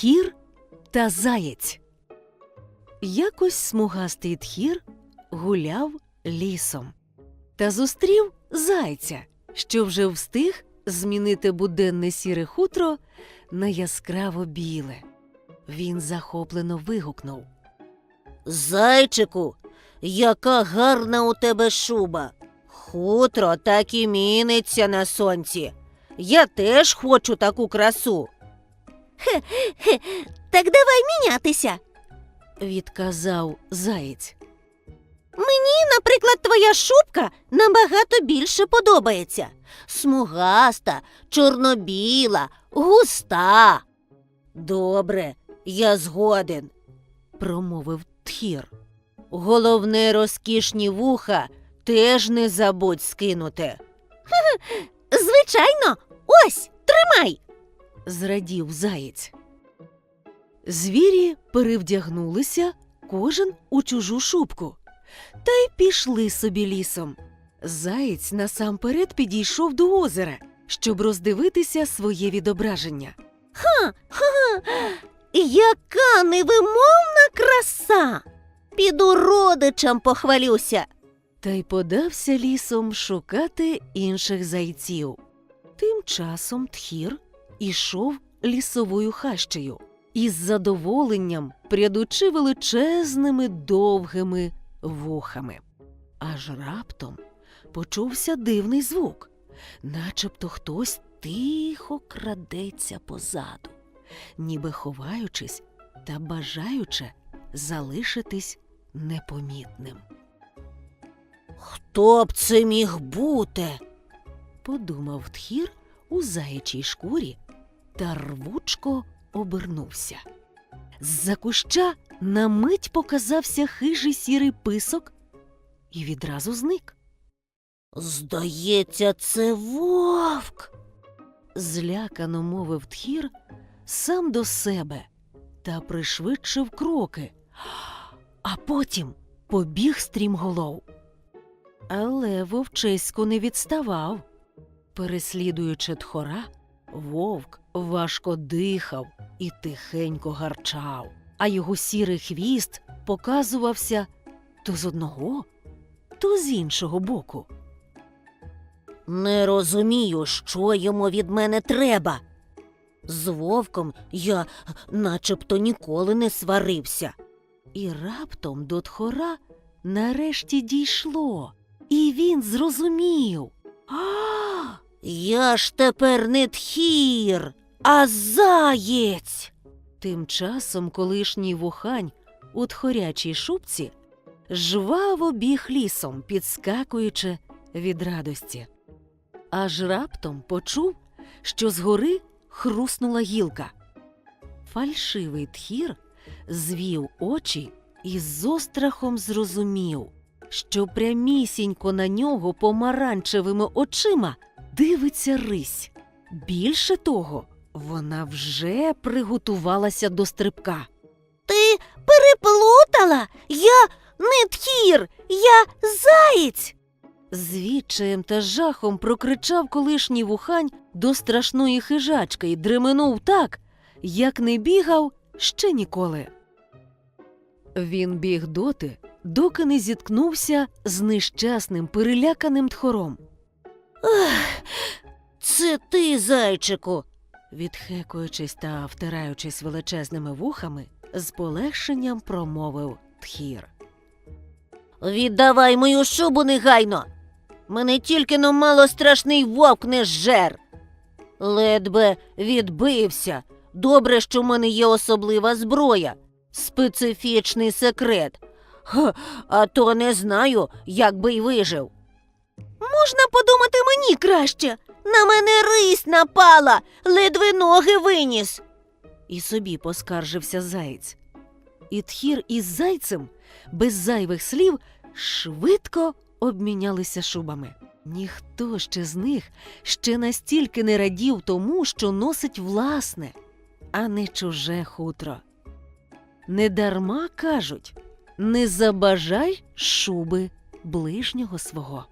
Тхір та заєць. Якось смугастий тхір гуляв лісом та зустрів зайця, що вже встиг змінити буденне сіре хутро на яскраво біле. Він захоплено вигукнув. Зайчику, яка гарна у тебе шуба. Хутро так і міниться на сонці. Я теж хочу таку красу. Хе, хе, так давай мінятися. Відказав заєць. Мені, наприклад, твоя шубка набагато більше подобається. Смугаста, чорнобіла, густа. Добре, я згоден. промовив тхір. Головне розкішні вуха теж не забудь скинути. Звичайно, ось, тримай. Зрадів заєць. Звірі перевдягнулися кожен у чужу шубку та й пішли собі лісом. Заєць насамперед підійшов до озера, щоб роздивитися своє відображення. Ха, ха, Яка невимовна краса. Піду родичам похвалюся. Та й подався лісом шукати інших зайців. Тим часом тхір ішов лісовою хащею із задоволенням прядучи величезними довгими вухами. Аж раптом почувся дивний звук, начебто хтось тихо крадеться позаду, ніби ховаючись та бажаючи залишитись непомітним. Хто б це міг бути? подумав тхір у заячій шкурі та рвучко обернувся. З-за куща на мить показався хижий сірий писок і відразу зник. Здається, це вовк. Злякано мовив тхір сам до себе та пришвидшив кроки, а потім побіг стрімголов. Але вовчисько не відставав. Переслідуючи тхора, вовк важко дихав і тихенько гарчав, а його сірий хвіст показувався то з одного, то з іншого боку. Не розумію, що йому від мене треба. З вовком я начебто ніколи не сварився. І раптом до тхора нарешті дійшло, і він зрозумів. А, Я ж тепер не тхір, а заєць. Тим часом колишній вухань у тхорячій шубці жваво біг лісом, підскакуючи від радості. Аж раптом почув, що згори хруснула гілка. Фальшивий тхір звів очі і з острахом зрозумів, що прямісінько на нього помаранчевими очима дивиться рись. Більше того, вона вже приготувалася до стрибка. Ти переплутала? Я не тхір, я заєць. З відчаєм та жахом прокричав колишній вухань до страшної хижачки і дременув так, як не бігав ще ніколи. Він біг доти, доки не зіткнувся з нещасним переляканим тхором. Це ти, зайчику. Відхекуючись та втираючись величезними вухами, з полегшенням промовив тхір. Віддавай мою шубу негайно. Мене тільки но мало страшний вовк не зжер. Ледбе відбився. Добре, що в мене є особлива зброя, специфічний секрет. Ха, а то не знаю, як би й вижив. Краще. На мене рись напала, ледве ноги виніс. І собі поскаржився заєць. І тхір із зайцем, без зайвих слів, швидко обмінялися шубами. Ніхто ще з них ще настільки не радів тому, що носить власне, а не чуже хутро. Недарма кажуть не забажай шуби ближнього свого.